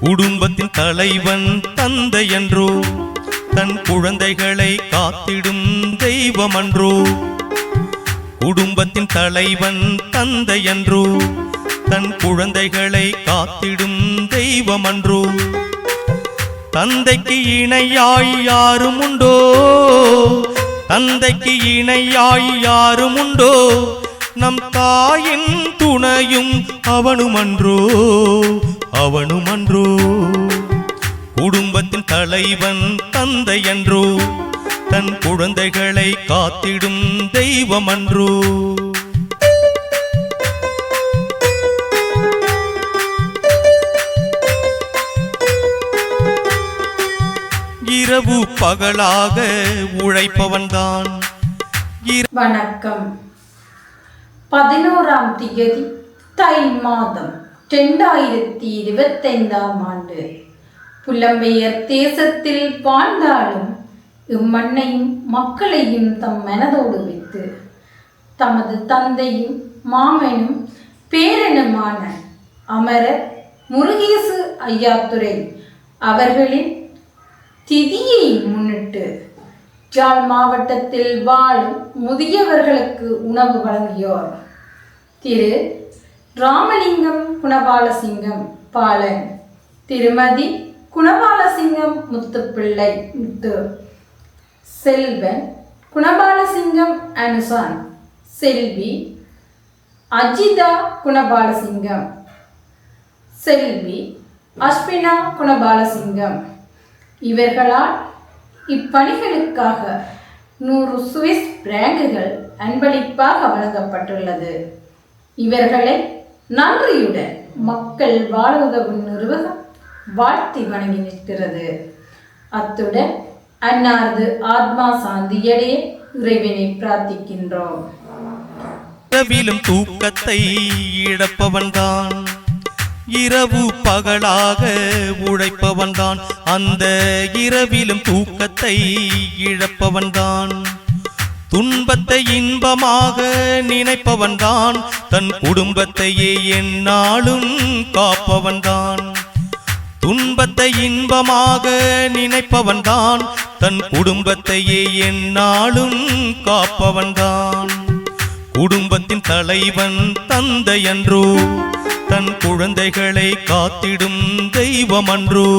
குடும்பத்தின் தலைவன் தந்தை என்றோ தன் குழந்தைகளை காத்திடும் தெய்வம் அன்றோ. குடும்பத்தின் தலைவன் தந்தை என்றோ தன் குழந்தைகளை காத்திடும் தெய்வம் அன்றோ. தந்தைக்கு இணையாய் யாரும் உண்டோ? தந்தைக்கு இணையாய் யாரும் உண்டோ? நம் தாயின் துணையும் அவனுமன்றோ அவனுமன்றோ குடும்பத்தின் தலைவன் தந்தை என்றோ தன் குழந்தைகளை காத்திடும் தெய்வமன்றோ. இரவு பகலாக உழைப்பவன்தான். வணக்கம். பதினோராம் திகதி தை மாதம். ரெண்டாயிரத்தி இருபத்தைந்தாம் ஆண்டு. புலம்பெயர் தேசத்தில் வாழ்ந்தாலும் இம்மண்ணையும் மக்களையும் தம் மனதோடு வைத்து தமது தந்தையும் மாமனும் பேரனுமான அமரர் முருகேசு ஐயாத்துறை அவர்களின் திதியை முன்னிட்டு ஜாழ் மாவட்டத்தில் வாழும் முதியவர்களுக்கு உணவு வழங்கியோர். திரு. ராமலிங்கம் குணபாலசிங்கம் பாலன். திருமதி குணபாலசிங்கம் முத்துப்பிள்ளை முத்து. செல்வன் குணபாலசிங்கம் அனுசான். செல்வி அஜிதா குணபாலசிங்கம். செல்வி அஸ்வினா குணபாலசிங்கம். இவர்களால் இப்பணிகளுக்காக நூறு சுவிஸ் பிராங்குகள் அன்பளிப்பாக வழங்கப்பட்டுள்ளது. இவர்களை நன்றியுடன் மக்கள் வாழ உதவும் நிறுவனம் வாழ்த்தி வணங்கி நிற்கிறது. அத்துடன் அன்னாரது ஆத்மா சாந்தியடைய இறைவனை பிரார்த்திக்கின்றோம். இரவிலும் தூக்கத்தை இழப்பவன்தான். இரவு பகலாக உழைப்பவன்தான். அந்த இரவிலும் தூக்கத்தை இழப்பவன்தான். துன்பத்தை இன்பமாக நினைப்பவன்தான். தன் குடும்பத்தையே என்னாலும் காப்பவன்தான். துன்பத்தை இன்பமாக நினைப்பவன்தான். தன் குடும்பத்தையே என்னாலும் காப்பவன்தான். குடும்பத்தின் தலைவன் தந்தை அன்றோ தன் குழந்தைகளை காத்திடும் தெய்வம் அன்றோ